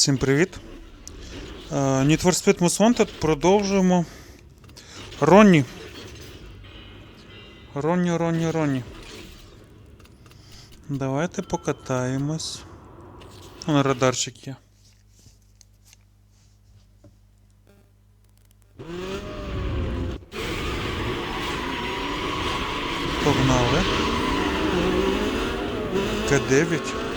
Всім привіт. Е, Need for Speed Most Wanted продовжуємо. Ронні. Ронні, Ронні, Ронні. Давайте покатаємось. Вон радарчик є. Погнали. К9.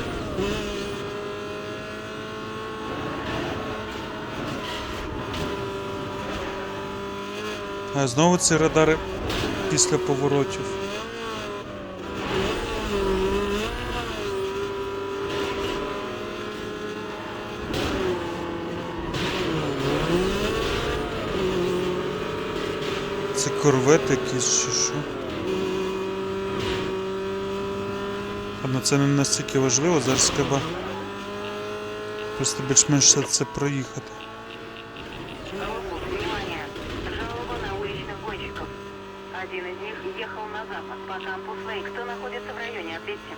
А знову ці радари після поворотів. Це корвет якийсь чи що? Ладно, це не настільки важливо, зараз треба просто більш-менш це проїхати. По кампусу Лейк. Кто находится в районе? Ответьте.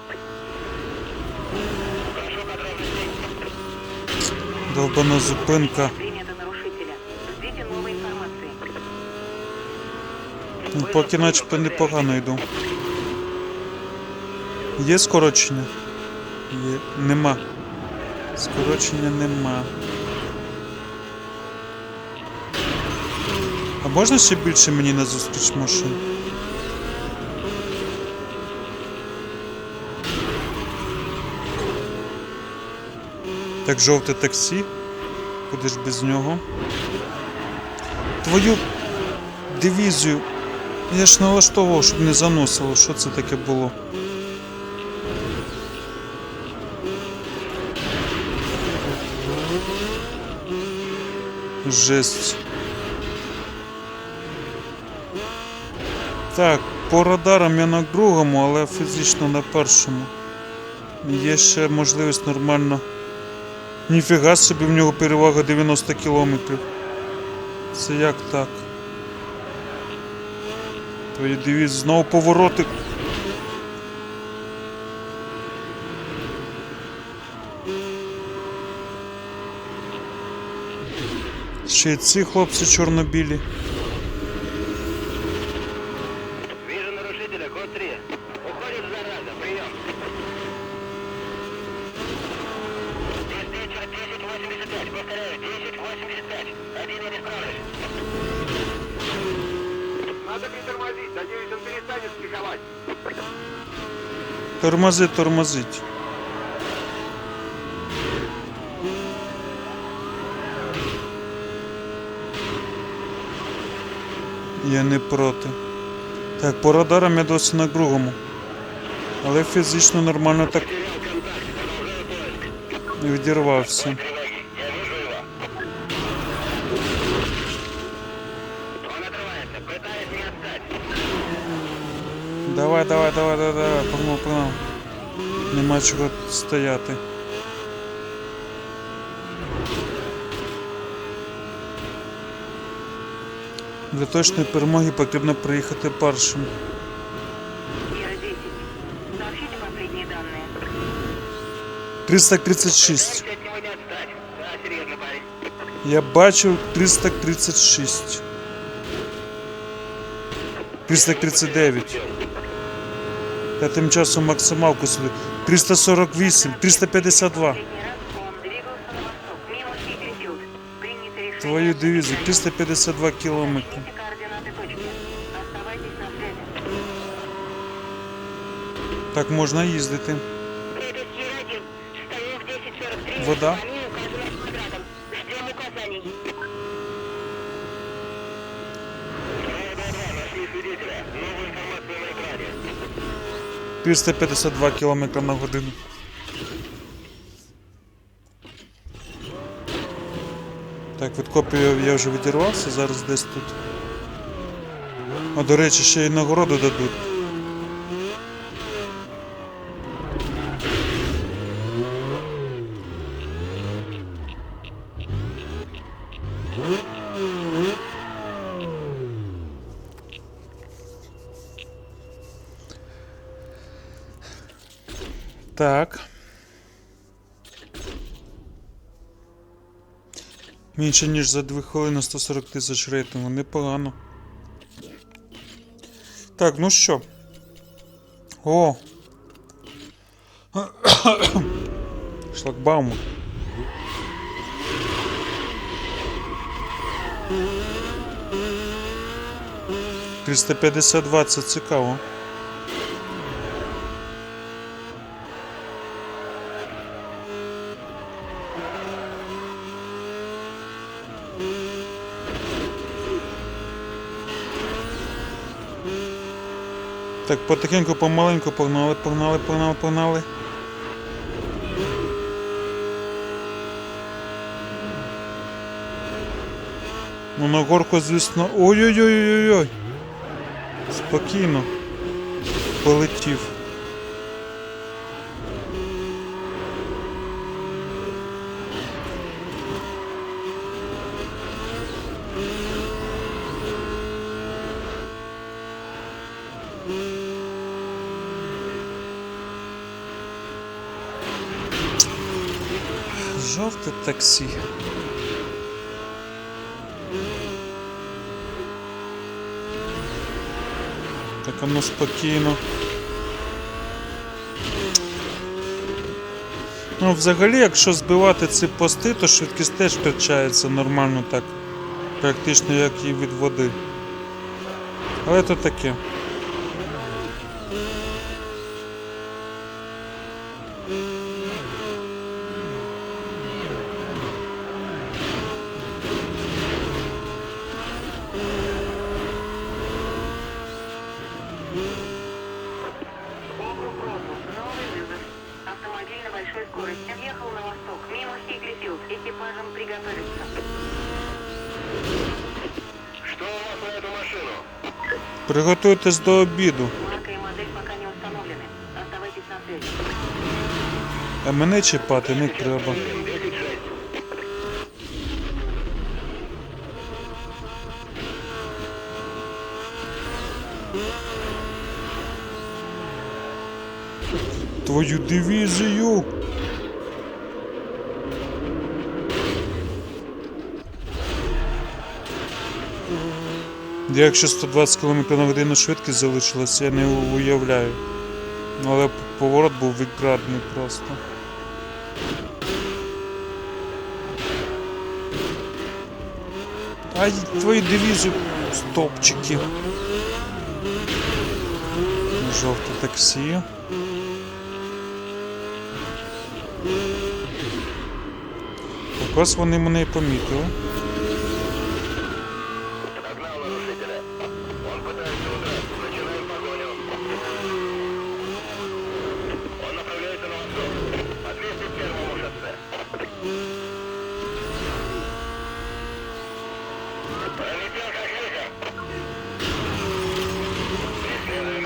Довбана зупинка. Примета нарушителя. Ждите новой информации. Ну, Поки начебто непогано йду. Є скорочення? Є. Нема. Скорочення нема. А можна ще більше мені на зустріч машин? Так, жовте таксі. Куди ж без нього? Твою дивізію. Я ж налаштовував, щоб не заносило. Що це таке було? Жесть. Так, по радарам я на другому, але фізично на першому. Є ще можливість нормально. Ніфіга собі в нього перевага 90 кілометрів. Це як так? Дивізії знову повороти. Ще й ці хлопці чорнобілі. Притормозить, надеюсь, он перестанет психовать. Тормози, тормозить. Я не проти. Так, по радарам я досі на другому. Але фізично нормально так контакт, відірвався. Давай, давай, давай, давай, давай, погнав, погнав. Нема чого стояти. Для точної перемоги потрібно приїхати першим. Ира 10. Сообщите последние данные. 336. От него не отстать. Да, серьезно, парень. Я бачив 336. 339. Я тим часом максималку собі. 348, 352. Последний раз он двигался на восток, мимо Хитрифилд. Принято решение... Твою дивізію 352 кілометри. Так можна їздити. Крепость Е1. Стою в 10.43. Вода. 352 км на годину. Так, від копію я вже відірвався, зараз десь тут. А до речі, ще й нагороду дадуть. Так. Менше ніж за 2 хвилини 140 тисяч рейтингу. Непогано. Так, ну що. О! Шлагбаум. Триста п'ятдесят це цікаво. Так, потихеньку, помаленьку погнали, погнали, погнали, погнали. Ну на горку, звісно. Ой-ой-ой-ой-ой. Спокійно. Полетів. Жовте таксі. Так, а ну спокійно. Ну, взагалі, якщо збивати ці пости, то швидкість теж втрачається нормально так. Практично як і від води. Але то таке. Округ Приготуйтесь до обіду. Марка модель не. Оставайтесь на связи. А мене чіпати не треба. Твою дивізію. Якщо 120 км на годину швидкість залишилась, я не уявляю. Але поворот був відкрадний просто. Ай, твої дивізію, стопчики. Жовте таксі. Так ось вони мене помітили.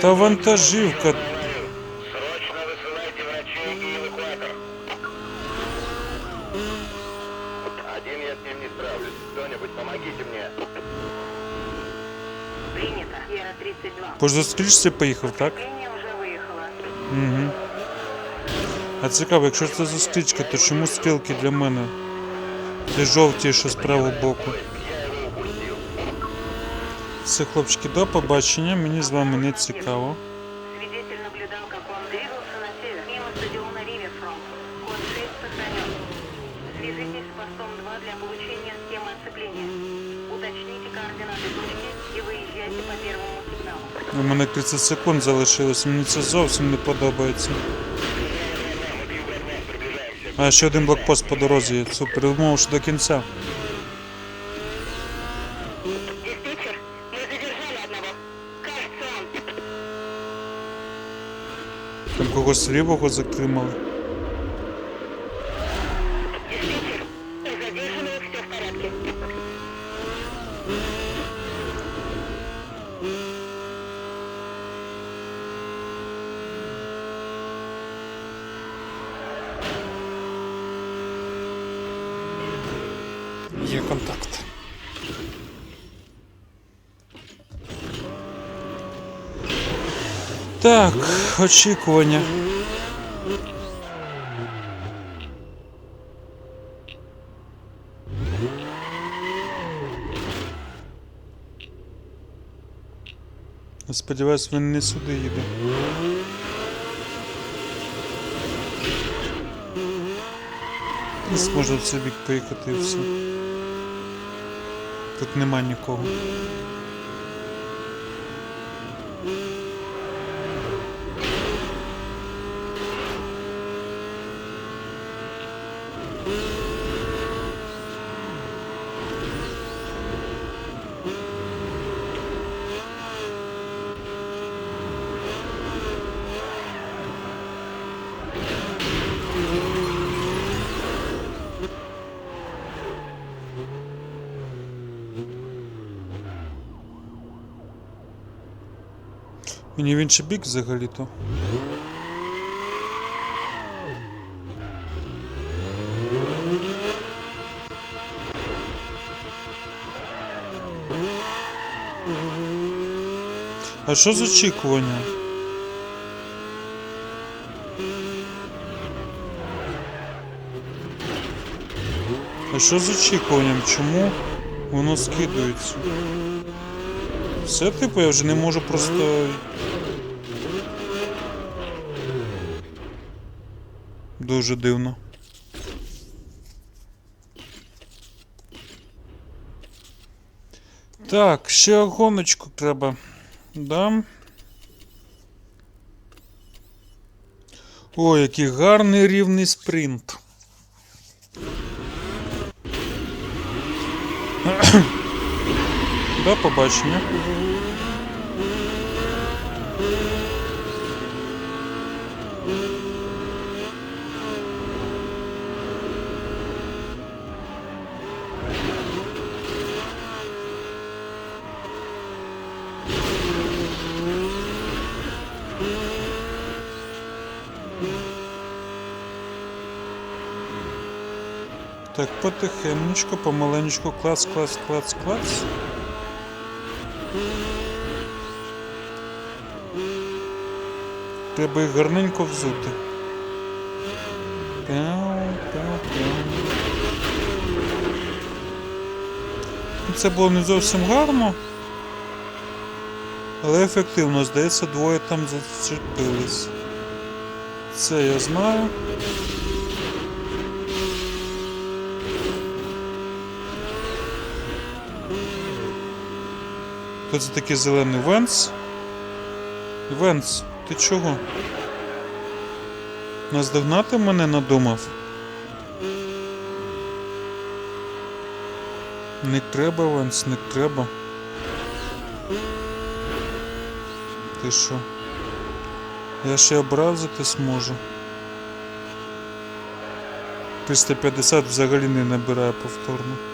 Та вантажівка. Срочно высылайте врачей и эвакуатор. Один я с ним не справлюсь. Кто-нибудь помогите мне. Принято. Сьерра 32. По зустрічці поїхав, так? Линия уже выехала. Угу. А цікаво, якщо це зустрічка, то чому стрілки для мене? Ті жовті, що з правого боку. Я его упустил. Все, хлопчики, до побачення, мені з вами не цікаво. Свидетель наблюдал, как он двигался на север, мимо стадиона Риверфронт. Код 6 сохранен. Свяжитесь с постом 2 для получения схемы оцепления. Уточните координаты точки и выезжайте по первому сигналу. У мене 30 секунд залишилось, мені це зовсім не подобається. А ще один блокпост по дорозі. є. Супер, думав, що до кінця. Когось лівого затримали. Є контакт. Так, очікування. Сподіваюсь, він не сюди їде. І зможу в цей бік поїхати і все. Тут нема нікого. Мені в інший бік взагалі-то. А що з очікуванням? А що з очікуванням? Чому воно скидується? Все, типу, я вже не можу просто. Дуже дивно. Так, ще гоночку треба. Да. О, який гарний рівний спринт. До побачення. Так, потихенечку, помаленечку, клац, клац, клац, клац. Треба їх гарненько взути. Ну, Це було не зовсім гарно. Але ефективно, здається, двоє там зачепились. Це я знаю. Хто це такий зелений Венс? Венс, ти чого? Наздогнати мене надумав? Не треба, Венс, не треба. Ти що? Я ще образити зможу. 350 взагалі не набирає повторно.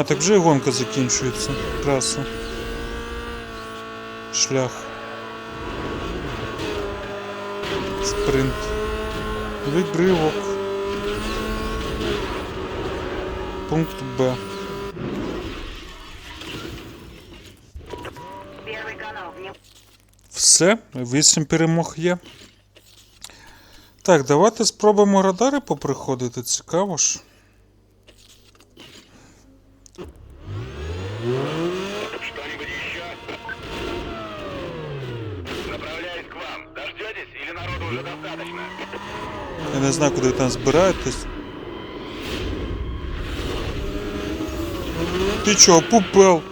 А, так вже і гонка закінчується. Траса. Шлях. Спринт. Відривок. Пункт Б. Все, вісім перемог є. Так, давайте спробуємо радари поприходити. Цікаво ж. Что-нибудь еще? Направляюсь к вам. Дождетесь или народу уже достаточно? Я не знаю, куди там збираєтесь. Ти чого, пупел?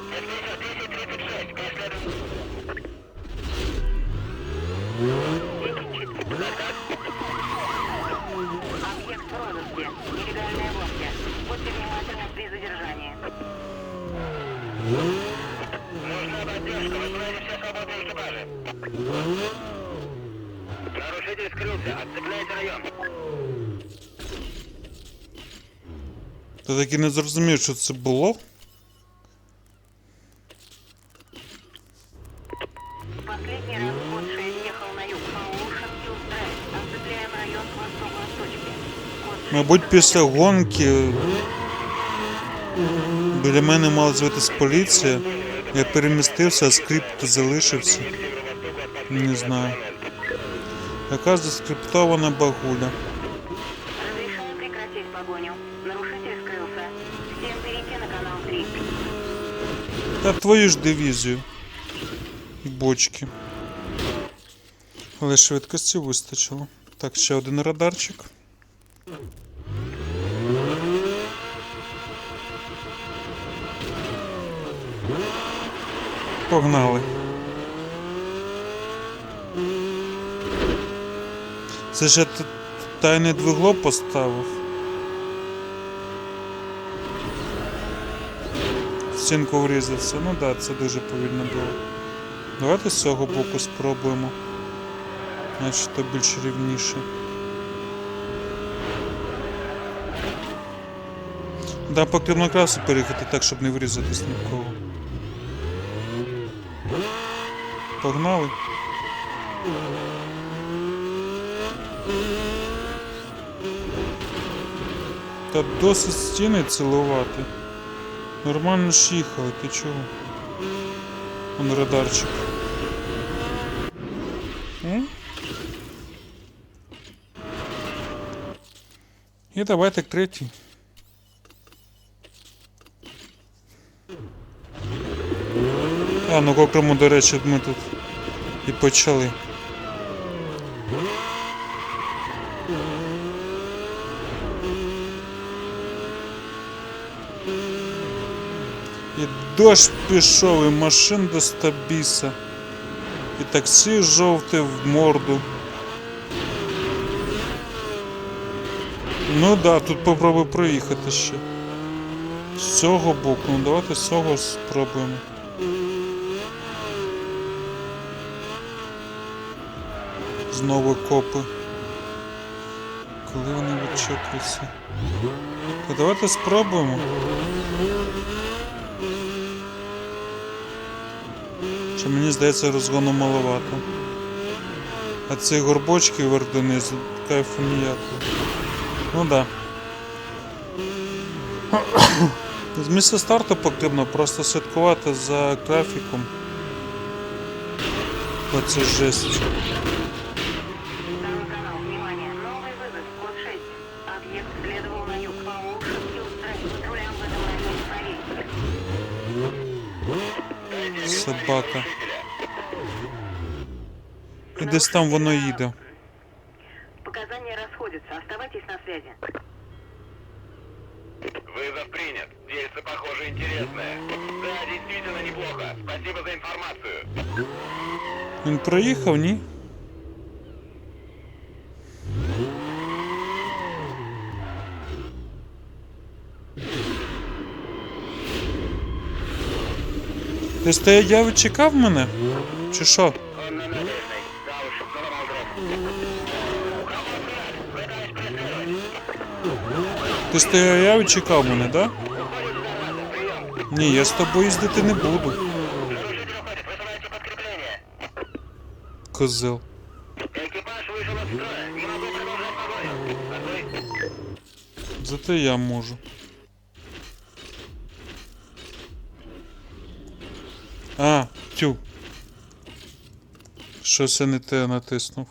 Та так і не зрозумів, що це було. Последний раз код 6 ехал на юг по Ocean Hill Drive. Оцепляем район к восток-восточке. Код 6 Мабуть, після гонки Біля мене мала з'явитися поліція. Я перемістився, а скрипт залишився. Не знаю. Якась заскриптована багуля. Та твою ж дивізію. І бочки. Але швидкості вистачило. Так, ще один радарчик. Погнали. Це я тайне двигло поставив. Стінку врізався. Ну так, да, це дуже повільно було. Давайте з цього боку спробуємо. Значить, то більш рівніше. Да, потрібно красу переїхати так, щоб не врізатись ні в кого. Погнали. Та досить стіни цілувати. Нормально ж їхали, ти чого? Он радарчик. І давайте к третій. А, ну окремо, до речі, ми тут і почали. І дощ пішов, і машин до стабіса, і таксі жовте в морду. Ну да, тут попробуй проїхати ще. З цього боку, ну давайте з цього спробуємо. Знову копи. Коли вони відчитуються? Та давайте спробуємо. Мені здається розгону маловато. А ці горбочки вверх донизу кайфу ніякого. Ну да. З місця старту потрібно просто слідкувати за графіком. Бо це жесть. Второй І десь там воно їде. Показания расходятся, оставайтесь на связи. Вызов принят. Дельце, похоже, интересное. Да, действительно неплохо. Спасибо за информацию. Він проїхав, ні? Ти стояв і чекав мене? Чи що? Он на набережной. Да уж, наломал дров. Ти стояв і чекав мене, да? Ні, я з тобою їздити не буду. Нарушитель уходит. Высылается подкрепление. Козел. Экипаж вышел из строя. Не могу продолжать погоню. Отбой. Зате я можу. А, тю. Щось я не те натиснув.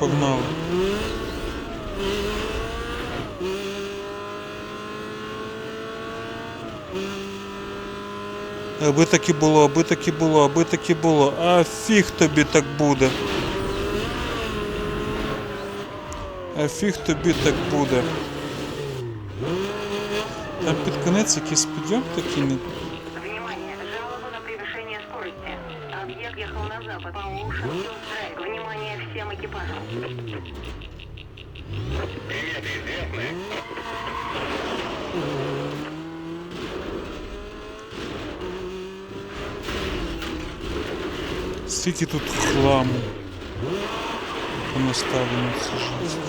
Погнали. Аби так і було, аби так і було, аби так і було. А фіг тобі так буде. А фіг тобі так буде. Там під конець якийсь підйом такий не. Скільки тут хламу понаставлено це життя.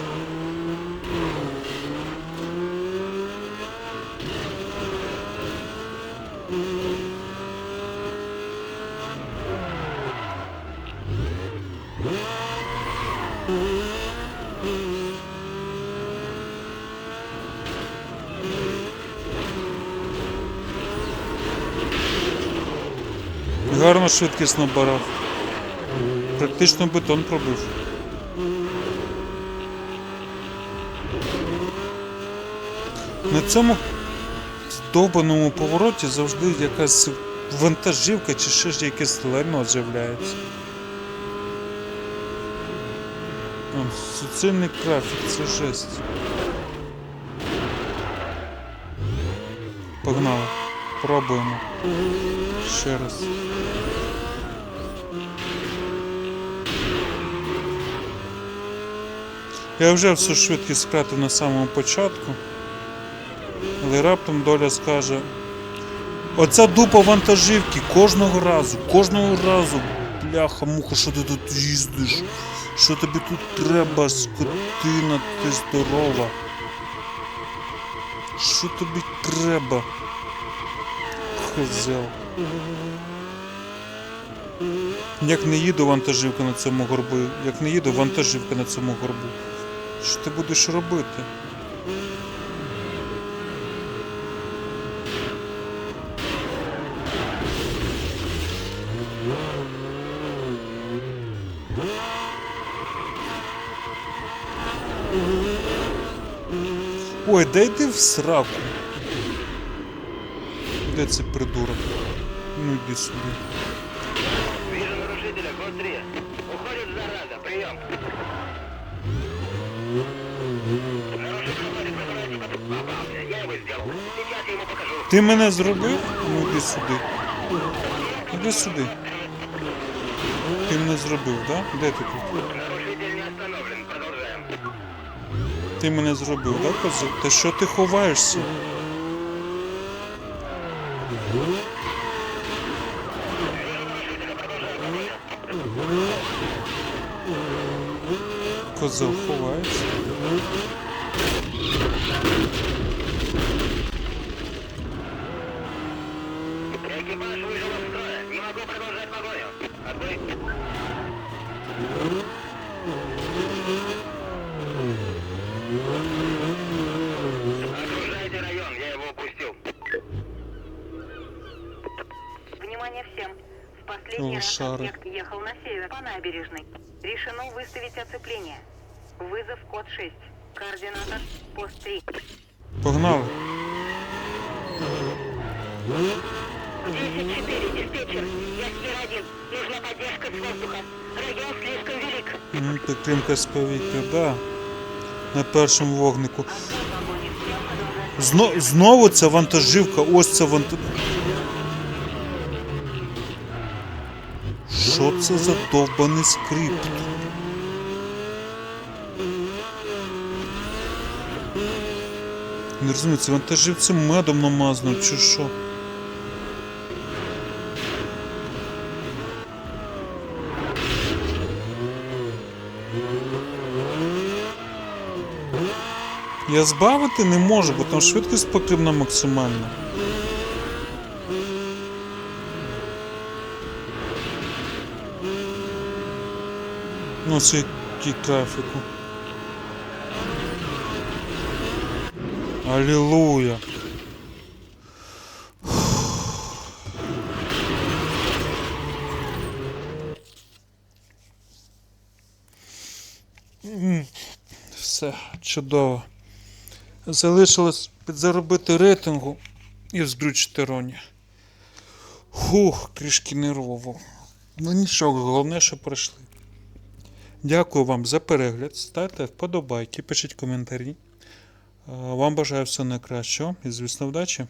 Гарно швидкісно барав. Практично бетон пробив. На цьому довбаному повороті завжди якась вантажівка чи ще ж якесь лайно з'являється. Суцільний графік, це жесть. Погнали. Пробуємо. Ще раз. Я вже всю швидкість втратив на самому початку. Але раптом доля скаже. Оця дупа вантажівки кожного разу, кожного разу. Бляха, муха, що ти тут їздиш? Що тобі тут треба, скотина, ти здорова? Що тобі треба? Козел. Як не їде вантажівка на цьому горбу, як не їде вантажівка на цьому горбу. Що ти будеш робити? Ой, дай йди в сраку. Де цей придурок? Ну йди сюди. Ти мене зробив? Ну йди сюди. Іди сюди. Ти мене зробив, да? Де ти тут? Ти мене зробив, да, козел? Та що ти ховаєшся? Козел ховається. Экипаж вышел из строя. Не могу продолжать погоню. Отбой. Окружайте район, я его упустил. Внимание всем. В последний раз объект ехал на север по набережной. Решено выставить оцепление. Вызов код 6. Координатор пост 3. Погнали. Підтримка з повітря, да. На першому вогнику. Зно, знову ця вантажівка, ось ця ванта... Що це за довбаний скрипт? Не розумію, це вантажівці медом намазано, чи що? Я збавити не можу, бо там швидкість потрібна максимальна. Ну, це який трафіку. Алілуя. Все, чудово. Залишилось підзаробити рейтингу і вздрючити Роні. Хух, трішки нервово. Ну нічого, головне, що пройшли. Дякую вам за перегляд. Ставте вподобайки, пишіть коментарі. Е, Вам бажаю все найкращого і, звісно, вдачі.